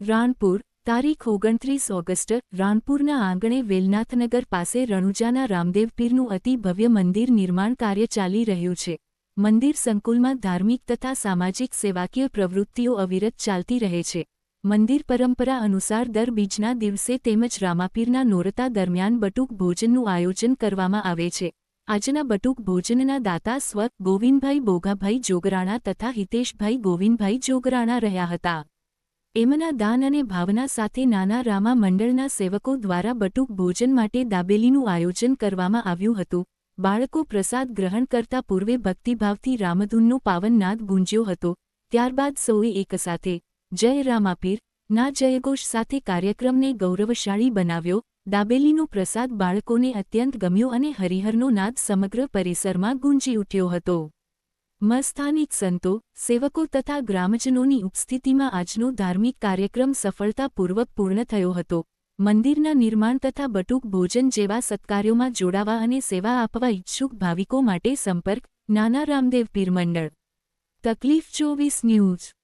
રાણપુર તારીખ ઓગણત્રીસ ઓગસ્ટ રાણપુરના આંગણે વેલનાથનગર પાસે રણુજાના રામદેવ પીરનું અતિ ભવ્ય મંદિર નિર્માણ કાર્ય ચાલી રહ્યું છે. મંદિર સંકુલમાં ધાર્મિક તથા સામાજિક સેવાકીય પ્રવૃત્તિઓ અવિરત ચાલતી રહે છે. મંદિર પરંપરા અનુસાર દર બીજના દિવસે તેમજ રામાપીરના નોરતા દરમિયાન બટુક ભોજનનું આયોજન કરવામાં આવે છે. આજના બટુક ભોજનના દાતા સ્વ, ગોવિંદભાઈ બોગાભાઈ જોગરાણા તથા હિતેશભાઈ ગોવિંદભાઈ જોગરાણા રહ્યા હતા. એમના દાન અને ભાવના સાથે નાના રામા મંડળના સેવકો દ્વારા બટુક ભોજન માટે દાબેલીનું આયોજન કરવામાં આવ્યું હતું. બાળકો પ્રસાદ ગ્રહણ કરતા પૂર્વે ભક્તિભાવથી રામધૂનનો પાવન નાદ ગુંજ્યો હતો. ત્યારબાદ સૌએ એકસાથે જય રામાપીર ના જયઘોષ સાથે કાર્યક્રમને ગૌરવશાળી બનાવ્યો. દાબેલીનો પ્રસાદ બાળકોને અત્યંત ગમ્યો અને હરિહરનો નાદ સમગ્ર પરિસરમાં ગુંજી ઉઠ્યો હતો. મસ્થાનિક સંતો, સેવકો તથા ગ્રામજનોની ઉપસ્થિતિમાં આજનો ધાર્મિક કાર્યક્રમ સફળતાપૂર્વક પૂર્ણ થયો હતો. મંદિરના નિર્માણ તથા બટુક ભોજન જેવા સત્કાર્યોમાં જોડાવા અને સેવા આપવા ઇચ્છુક ભાવિકો માટે સંપર્ક, નાના રામદેવ પીરમંડળ. તકલીફ ચોવીસ ન્યૂઝ.